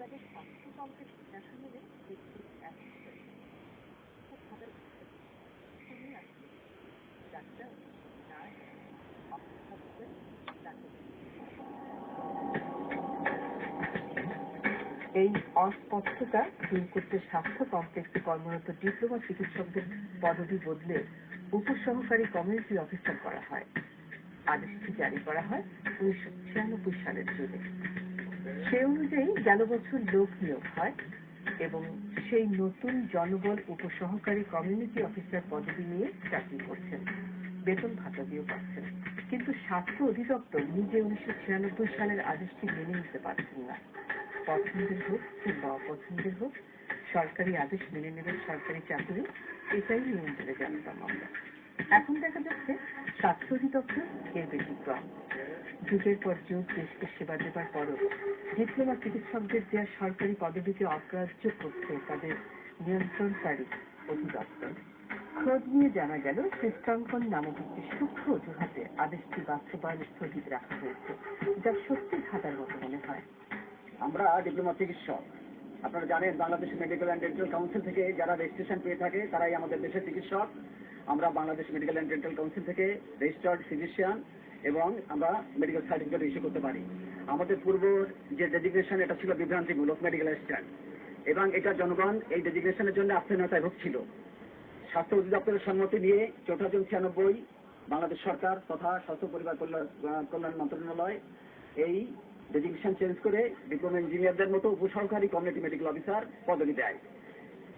তাদের স্বাস্থ্য কমপ্লেক্স দেখা মিলে দেখতে এক খুব ভালো শুনে আসছে ডাক্তার নার্স ডাক্তার এই অস্পষ্টতা দূর করতে স্বাস্থ্য কমপ্লেক্সে কর্মরত ডিপ্লোমা চিকিৎসকদের পদবি বদলে উপসহকারী কমিউনিটি অফিসার করা হয়। আদেশটি জারি করা হয় উনিশশো ছিয়ানব্বই সালের জুনে। সে অনুযায়ী গেল বছর লোক নিয়োগ হয় এবং সেই নতুন জনবল উপসহকারী কমিউনিটি অফিসার পদবি নিয়ে চাকরি করছেন। বেতন ভাতা দিয়েও পাচ্ছেন। কিন্তু স্বাস্থ্য অধিদপ্তর নিজে উনিশশো ছিয়ানব্বই সালের আদেশটি মেনে নিতে পারছেন না। পছন্দের হোক কিংবা অপছন্দের হোক, সরকারি আদেশ মেনে নেবেন সরকারি চাকরি, এটাই বলে জানতাম আমরা এখন দেখা যাচ্ছে স্বাস্থ্য অধিদপ্তর এর ব্যতিক্রম। যুগের পর যুগ, দেশকে সেবা দেবার পরও ডিপ্লোমা চিকিৎসকদের দেওয়া সরকারি পদবিকে অগ্রাহ্য করছে তাদের নিয়ন্ত্রণকারী অধিদপ্তর। খোঁজ নিয়ে জানা গেল চিত্রাঙ্কন নামক একটি সূক্ষ্ম অজুহাতে আদেশটি বাস্তবায়ন স্থগিত রাখা হয়েছে, যা সত্যি ঘাটার মতো মনে হয়। আমরা ডিপ্লোমা চিকিৎসক। আপনারা জানেন, Bangladesh medical and dental council থেকে যারা রেজিস্ট্রেশন পেয়ে থাকে, তারাই আমাদের দেশের চিকিৎসক। আমরা Bangladesh medical and dental council থেকে রেজিস্টার্ড ফিজিশিয়ান এবং আমরা মেডিকেল সার্টিফিকেট ইস্যু করতে পারি। আমাদের পূর্ব যে ডেজিগনেশন এটা ছিল বিভ্রান্তিমূলক মেডিকেল অ্যাসিস্ট্যান্ট এবং এটা জনগণ এই ডেজিগনেশনের জন্য আস্থীনতায় ভুগছিল। স্বাস্থ্য অধিদপ্তরের সম্মতি নিয়ে চৌঠা জুন ছিয়ানব্বই বাংলাদেশ সরকার তথা স্বাস্থ্য পরিবার কল্যাণ মন্ত্রণালয় এই ডেজিগনেশন চেঞ্জ করে ডিপ্লোমা ইঞ্জিনিয়ারদের মতো উপসহকারী কমিউনিটি মেডিকেল অফিসার পদবি দেয়,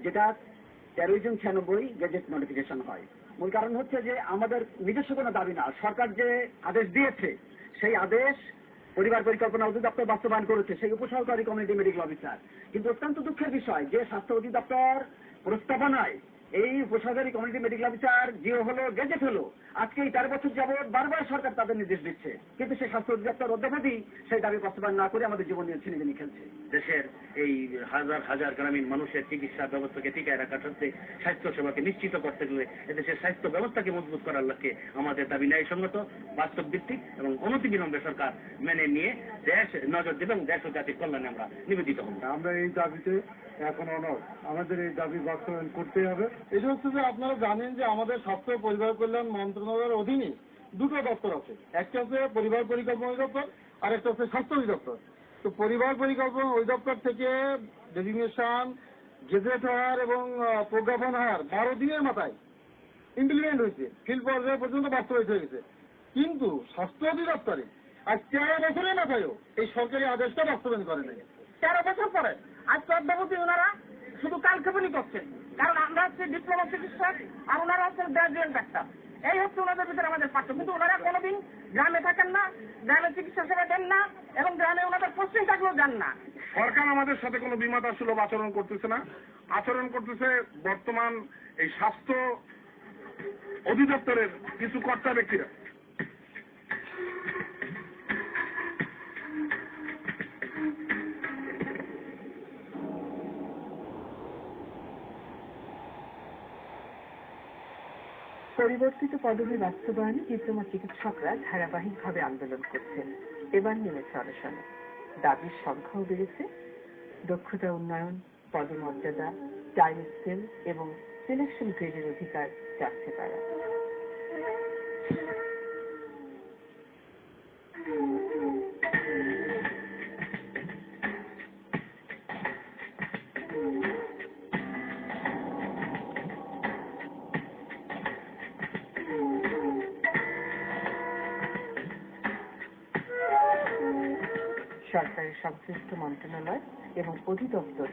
যেটা তেরোই জুন ছিয়ানব্বই গেজেট নোটিফিকেশন হয়। মূল কারণ হচ্ছে যে আমাদের নিজস্ব কোনো দাবি না। সরকার যে আদেশ দিয়েছে, সেই আদেশ পরিবার পরিকল্পনা অধিদপ্তর বাস্তবায়ন করেছে, সেই উপসহকারী কমিউনিটি মেডিকেল অফিসার। কিন্তু অত্যন্ত দুঃখের বিষয় যে স্বাস্থ্য অধিদপ্তর প্রস্তাবনায় এই উপসহকারী কমিউনিটি মেডিকেল অফিসার জিও হলো গেজেট হলো। আজকে এই তেরো বছর যাবৎ বারবার সরকার তাদের নির্দেশ দিচ্ছে। কিন্তু সেই স্বাস্থ্য অধিদপ্তর অদ্যাবধি সেই দাবি বাস্তবায়ন না করে আমাদের জীবন নিয়ে ছিনিমিনি খেলছে। দেশের এই হাজার হাজার গ্রামীণ মানুষের চিকিৎসা ব্যবস্থাকে টিকায় রাখার সাথে স্বাস্থ্য সেবাকে নিশ্চিত করতে গেলে এদেশের স্বাস্থ্য ব্যবস্থাকে মজবুত করার লক্ষ্যে আমাদের দাবি ন্যায়সঙ্গত বাস্তব ভিত্তিক এবং অনতি অনতিবিলম্বে সরকার মেনে নিয়ে দেশ নজর দেবে এবং দেশ ও জাতির কল্যাণে আমরা নিবেদিত হব। আমরা এই দাবিতে এখন অনর আমাদের এই দাবি বাস্তবায়ন করতে হবে। এটা হচ্ছে যে আপনারা জানেন যে আমাদের স্বাস্থ্য পরিবার কল্যাণ মন্ত্রণালয়ের অধীনে দুটো দপ্তর আছে। একটা হচ্ছে পরিবার পরিকল্পনা অধিদপ্তর আর একটা হচ্ছে স্বাস্থ্য অধিদপ্তর। তো পরিবার পরিকল্পনা অধিদপ্তর থেকে ডেজিগনেশন গেজেট হওয়ার এবং প্রজ্ঞাপন হার বারো দিনের মাথায় ইমপ্লিমেন্ট হয়েছে। ফিল্ড পর্যায়ে পর্যন্ত বাস্তবায়িত হয়ে গেছে। কিন্তু স্বাস্থ্য অধিদপ্তরে আর তেরো বছরের মাথায়ও এই সরকারি আদেশটা বাস্তবায়ন করে নাই তেরো বছর পরে আজ অদ্যাবধি ওনারা শুধু কালক্ষেপণই করছেন। কারণ আমরা হচ্ছে ডিপ্লোমা চিকিৎসক আর ওনারা হচ্ছে গ্রাজুয়েট ডাক্তার এই হচ্ছে ওনাদের ভিতরে আমাদের পার্থক্য। কিন্তু ওনারা কোনোদিন গ্রামে থাকেন না, গ্রামে চিকিৎসা সেবা দেন না, এবং গ্রামে ওনাদের পোস্টিং থাকলেও যান না। সরকার আমাদের সাথে কোনো বিমাতা সুলভ আচরণ করতেছে না। আচরণ করতেছে বর্তমান এই স্বাস্থ্য অধিদপ্তরের কিছু কর্তা ব্যক্তিরা। পরিবর্তিত পদবি বাস্তবায়নে ডিপ্লোমা চিকিৎসকরা ধারাবাহিকভাবে আন্দোলন করছেন। এবার নেমেছে অনশনে দাবির সংখ্যাও বেড়েছে। দক্ষতা উন্নয়ন, পদমর্যাদা টাইম স্কেল এবং সিলেকশন গ্রেডের অধিকার চাচ্ছে তারা। সরকারের সংশ্লিষ্ট মন্ত্রণালয় এবং অধিদপ্তর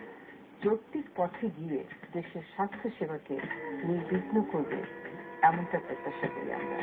যৌক্তিক পথে গিয়ে দেশের স্বাস্থ্য সেবাকে নির্বিঘ্ন করবে, এমনটা প্রত্যাশা করি আমরা